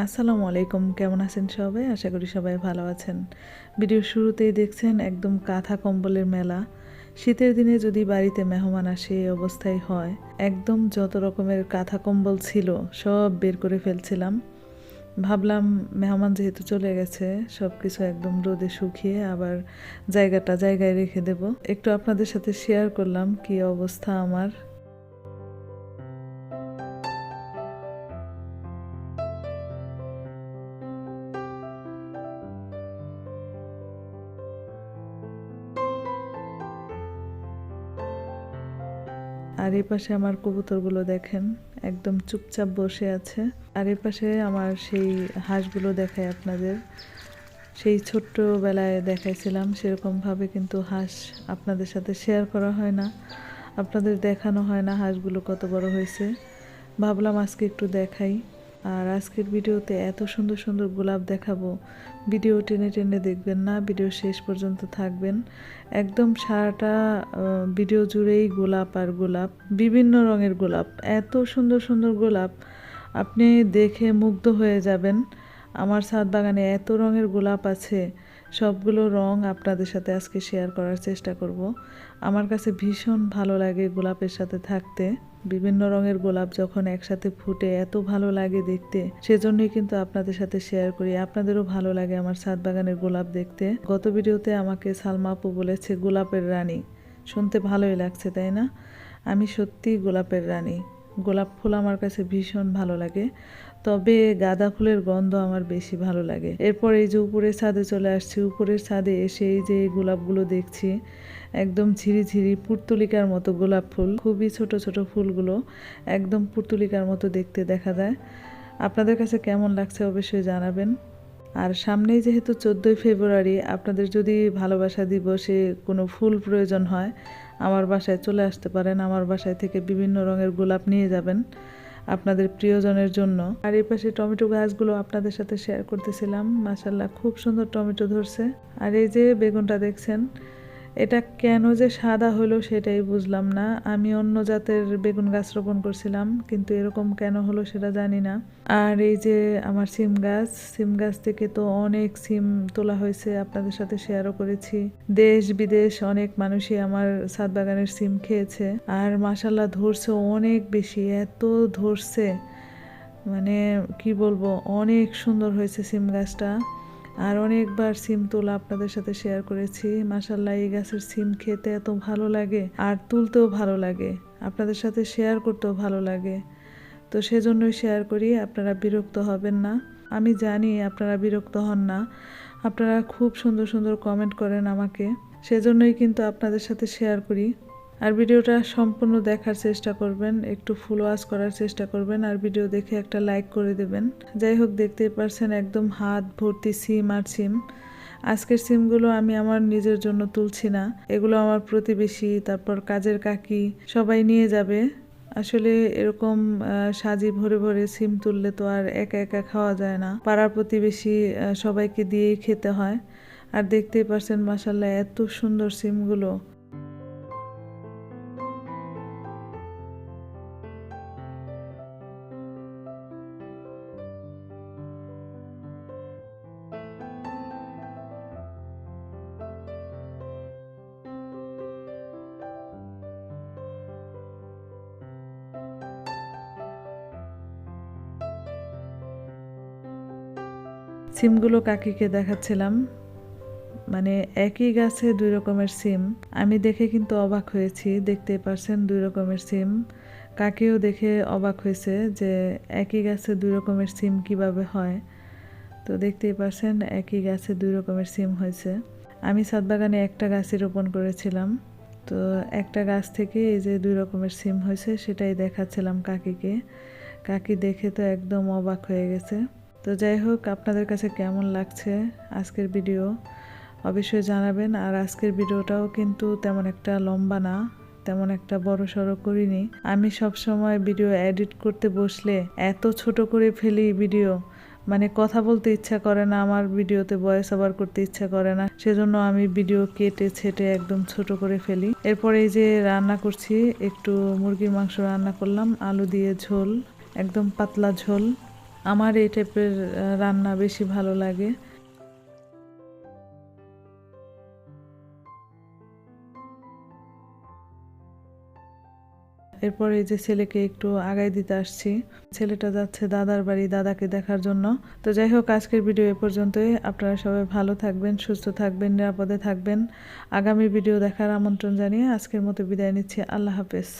আসসালামু আলাইকুম, কেমন আছেন সবাই? আশা করি সবাই ভালো আছেন। ভিডিওর শুরুতেই দেখছেন একদম কাঁথা কম্বলের মেলা। শীতের দিনে যদি বাড়িতে মেহমান আসে, এই অবস্থায় হয়। একদম যত রকমের কাঁথা কম্বল ছিল, সব বের করে ফেলছিলাম। ভাবলাম, মেহমান যেহেতু চলে গেছে সব কিছু একদম রোদে শুকিয়ে আবার জায়গাটা জায়গায় রেখে দেব। একটু আপনাদের সাথে শেয়ার করলাম, কি অবস্থা আমার। আর এই পাশে আমার কবুতরগুলো দেখেন, একদম চুপচাপ বসে আছে। আর এই পাশে আমার সেই হাঁসগুলো দেখায় আপনাদের। সেই ছোট্টবেলায় দেখাইছিলাম, সেরকমভাবে কিন্তু হাঁস আপনাদের সাথে শেয়ার করা হয় না। আপনাদের দেখানো হয় না হাঁসগুলো কত বড় হয়েছে। ভাবলাম আজকে একটু দেখাই। আর আজকের ভিডিওতে এত সুন্দর সুন্দর গোলাপ দেখাবো। ভিডিও টেনে টেনে দেখবেন না, ভিডিও শেষ পর্যন্ত থাকবেন। একদম সারাটা ভিডিও জুড়েই গোলাপ আর গোলাপ, বিভিন্ন রঙের গোলাপ, এত সুন্দর সুন্দর গোলাপ। আপনি দেখে মুগ্ধ হয়ে যাবেন। আমার ছাদ বাগানে এত রঙের গোলাপ আছে। সবগুলো রং আপনাদের সাথে আজকে শেয়ার করার চেষ্টা করব। আমার কাছে ভীষণ ভালো লাগে গোলাপের সাথে থাকতে। বিভিন্ন রঙের গোলাপ যখন একসাথে ফুটে, এত ভালো লাগে দেখতে। সেজন্যই কিন্তু আপনাদের সাথে শেয়ার করি। আপনাদেরও ভালো লাগে আমার ছাদ বাগানের গোলাপ দেখতে। গত ভিডিওতে আমাকে সালমা আপু বলেছে, গোলাপের রানী। শুনতে ভালোই লাগছে, তাই না? আমি সত্যি গোলাপের রানী। গোলাপ ফুল আমার কাছে ভীষণ ভালো লাগে। তবে গাঁদা ফুলের গন্ধ আমার বেশি ভালো লাগে। এরপর এই যে উপরের ছাদে চলে আসছি। উপরের ছাদে এসে এই যে গোলাপগুলো দেখছি, একদম ঝিরি ঝিরি পুর্তুলিকার মতো গোলাপ ফুল। খুবই ছোট ছোট ফুলগুলো একদম পুর্তুলিকার মতো দেখতে দেখা যায়। আপনাদের কাছে কেমন লাগছে অবশ্যই জানাবেন। আর সামনেই যেহেতু চোদ্দোই ফেব্রুয়ারি, আপনাদের যদি ভালোবাসা দিবসে কোনো ফুল প্রয়োজন হয়, আমার বাসায় চলে আসতে পারেন। আমার বাসায় থেকে বিভিন্ন রঙের গোলাপ নিয়ে যাবেন। আপনাদের প্রিয়জনের জন্য। আর এই পাশে টমেটো গাছগুলো আপনাদের সাথে শেয়ার করতেছিলাম। মাসাল্লাহ খুব সুন্দর টমেটো ধরছে। আর এই যে বেগুনটা দেখছেন এটা কেন যে সাদা হলো সেটাই বুঝলাম না। আমি অন্য জাতের বেগুন গাছ রোপণ করছিলাম, কিন্তু এরকম কেন হলো সেটা জানি না। আর এই যে আমার সিম গাছ সিম গাছ থেকে তো অনেক সিম তোলা হয়েছে, আপনাদের সাথে শেয়ারও করেছি। দেশ বিদেশ অনেক মানুষই আমার ছাদ বাগানের সিম খেয়েছে, আর মাসাল্লাহ ধরছে অনেক বেশি, এত ধরছে। মানে কি বলব, অনেক সুন্দর হয়েছে সিম গাছটা। আর অনেকবার সিম তোলা আপনাদের সাথে শেয়ার করেছি। মাসাল্লাহ এই গাছের সিম খেতে এত ভালো লাগে আর তুলতেও ভালো লাগে। আপনাদের সাথে শেয়ার করতেও ভালো লাগে। তো সেজন্যই শেয়ার করি, আপনারা বিরক্ত হবেন না। আমি জানি আপনারা বিরক্ত হন না। আপনারা খুব সুন্দর সুন্দর কমেন্ট করেন আমাকে। সেজন্যই কিন্তু আপনাদের সাথে শেয়ার করি। আর ভিডিওটা সম্পূর্ণ দেখার চেষ্টা করবেন, একটু ফুল ওয়াশ করার চেষ্টা করবেন, আর ভিডিও দেখে একটা লাইক করে দেবেন। যাই হোক, দেখতেই পারছেন একদম হাত ভর্তি সিম আর সিম আজকের সিমগুলো আমি আমার নিজের জন্য তুলছি না। এগুলো আমার প্রতিবেশী, তারপর কাজের কাকি, সবাই নিয়ে যাবে। আসলে এরকম সাজি ভরে ভরে সিম তুললে তো আর একা একা খাওয়া যায় না। পাড়ার প্রতিবেশী সবাইকে দিয়েই খেতে হয়। আর দেখতেই পারছেন মাসাল্লাহ এত সুন্দর সিমগুলো সিমগুলো কাকিকে দেখাচ্ছিলাম। মানে একই গাছে দুই রকমের সিম। আমি দেখে কিন্তু অবাক হয়েছি, দেখতেই পারছেন দুই রকমের সিম। কাকিও দেখে অবাক হয়েছে যে একই গাছে দুই রকমের সিম কীভাবে হয়। তো দেখতেই পারছেন একই গাছে দুই রকমের সিম হয়েছে। আমি ছাদ বাগানে একটা গাছই রোপণ করেছিলাম। তো একটা গাছ থেকে এই যে দুই রকমের সিম হয়েছে, সেটাই দেখাচ্ছিলাম কাকিকে। কাকি দেখে তো একদম অবাক হয়ে গেছে। তো যাই হোক, আপনাদের কাছে কেমন লাগছে আজকের ভিডিও? অবশ্যই জানাবেন। আর আজকের ভিডিওটাও কিন্তু তেমন একটা লম্বা না, তেমন একটা বড় সড়ো করিনি। আমি সব সময় ভিডিও এডিট করতে বসলে এত ছোট করে ফেলি ভিডিও। মানে কথা বলতে ইচ্ছা করে না, আমার ভিডিওতে ভয়েস ওভার করতে ইচ্ছা করে না। সেজন্য আমি ভিডিও কেটে ছেটে একদম ছোট করে ফেলি। এরপরে এই যে রান্না করছি, একটু মুরগির মাংস রান্না করলাম, আলু দিয়ে ঝোল, একদম পাতলা ঝোল। আমার এই টাইপের রান্না বেশি ভালো লাগে। এরপর এই যে ছেলেকে একটু আগাই দিতে আসছি। ছেলেটা যাচ্ছে দাদার বাড়ি দাদাকে দেখার জন্য। তো যাই হোক, আজকের ভিডিও এ পর্যন্তই। আপনারা সবাই ভালো থাকবেন, সুস্থ থাকবেন, নিরাপদে থাকবেন। আগামী ভিডিও দেখার আমন্ত্রণ জানিয়ে আজকের মতো বিদায় নিচ্ছি। আল্লাহ হাফেজ।